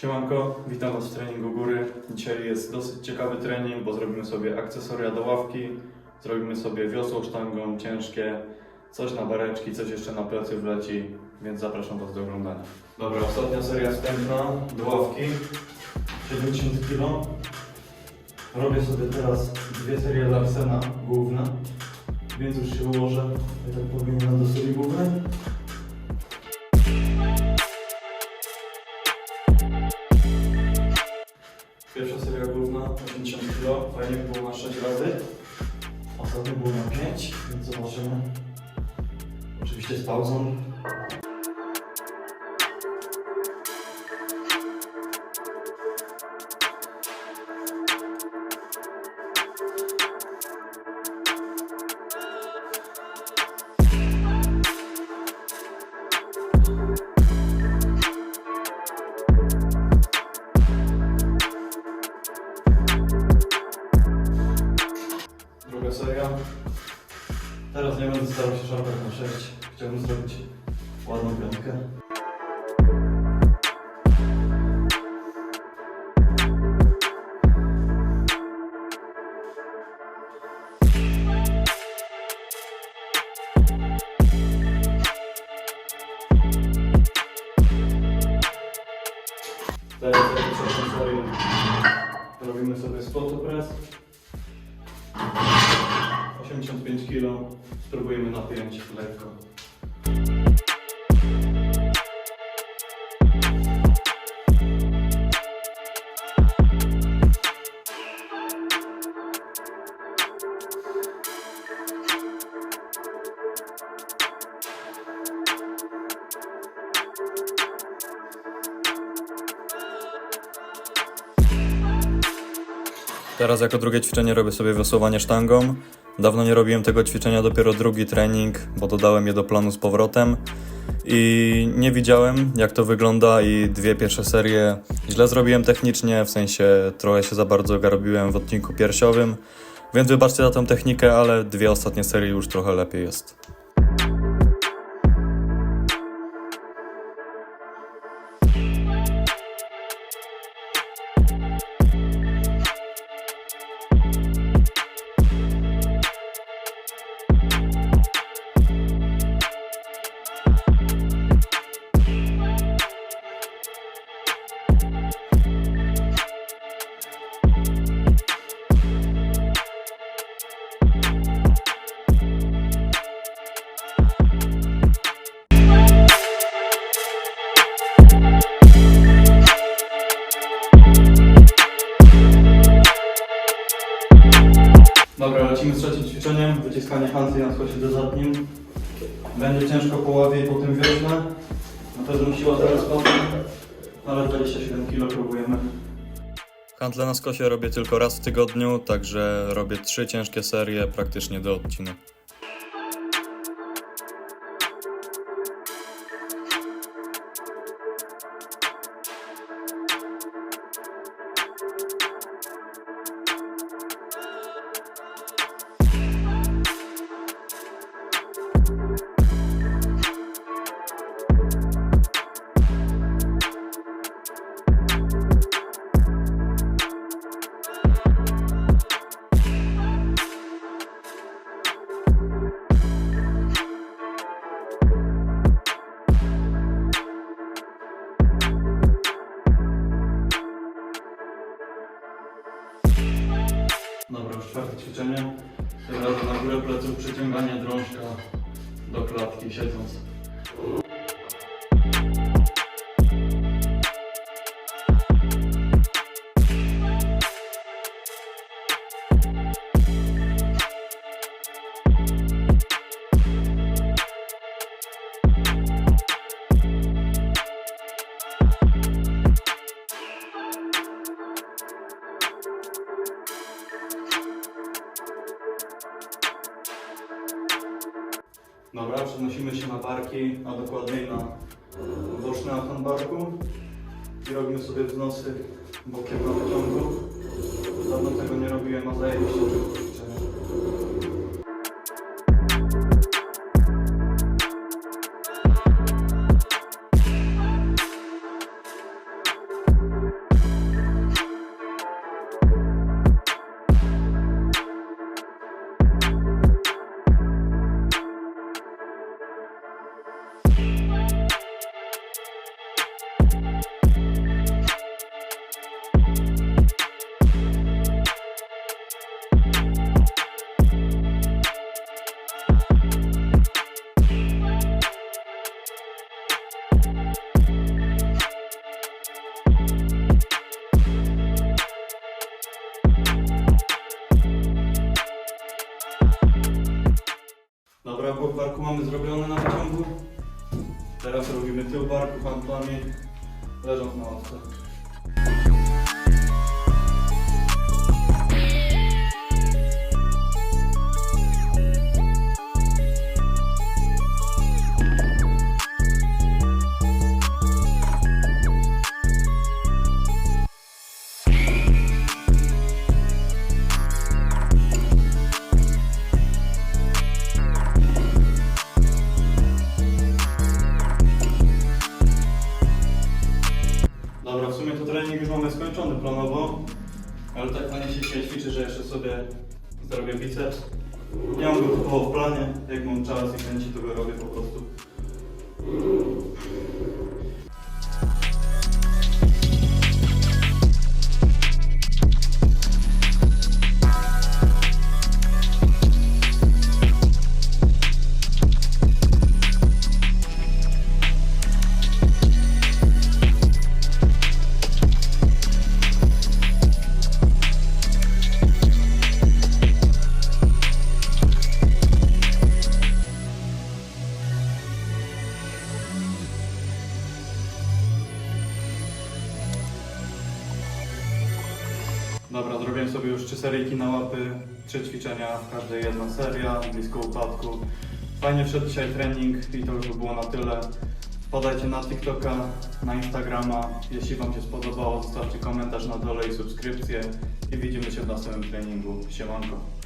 Siemanko, witam Was w treningu góry. Dzisiaj jest dosyć ciekawy trening, bo zrobimy sobie akcesoria do ławki, zrobimy sobie wiosło sztangą ciężkie, coś na bareczki, coś jeszcze na plecy wleci, więc zapraszam Was do oglądania. Dobra, ostatnia seria wstępna do ławki, 70 kg. Robię sobie teraz dwie serie Larsena główne, więc już się ułożę, ja tak powinienem do serii głównej. Pierwsza seria główna 80 kg, fajnie było na 6 razy. Ostatnio było na 5, więc zobaczymy. Oczywiście z pauzą. Się szarpać na 6. Chciałbym zrobić ładną piątkę. Teraz jak serię robimy sobie spot press. 85 kg. Spróbujemy napiąć lekko. Teraz jako drugie ćwiczenie robię sobie wiosłowanie sztangą. Dawno nie robiłem tego ćwiczenia, dopiero drugi trening, bo dodałem je do planu z powrotem. I nie widziałem jak to wygląda i dwie pierwsze serie źle zrobiłem technicznie, w sensie trochę się za bardzo garbiłem w odcinku piersiowym. Więc wybaczcie za tą technikę, ale dwie ostatnie serie już trochę lepiej jest. Wyciskanie hanty na skosie dodatnim. Będzie ciężko po ławie i po tym wiośle. Na pewno siła zaraz spadnie, ale 27 kg próbujemy. Handle na skosie robię tylko raz w tygodniu, także robię trzy ciężkie serie praktycznie do odcina. Ćwiczenie. Tym razem na górę pleców przyciąganie drążka do klatki siedząc. Dobra, przenosimy się na barki, a dokładniej na boczny aton barku i robimy sobie wznosy bokiem na wyciągu. Dawno tego nie robiłem, a zajebiście to mamy zrobione na wyciągu. Teraz robimy tył barku handlami, leżąc na ławce. Sumie to trening już mamy skończony planowo, ale tak fajnie się dzisiaj ćwiczy, że jeszcze sobie zrobię biceps. Nie mam go w planie, jak mam czas i chęci, to go robię po prostu. Zrobiłem sobie już trzy seryjki na łapy, trzy ćwiczenia, w każdej jedna seria, blisko upadku. Fajnie wszedł dzisiaj trening i to już by było na tyle. Podajcie na TikToka, na Instagrama. Jeśli Wam się spodobało, zostawcie komentarz na dole i subskrypcję. I widzimy się w następnym treningu. Siemanko.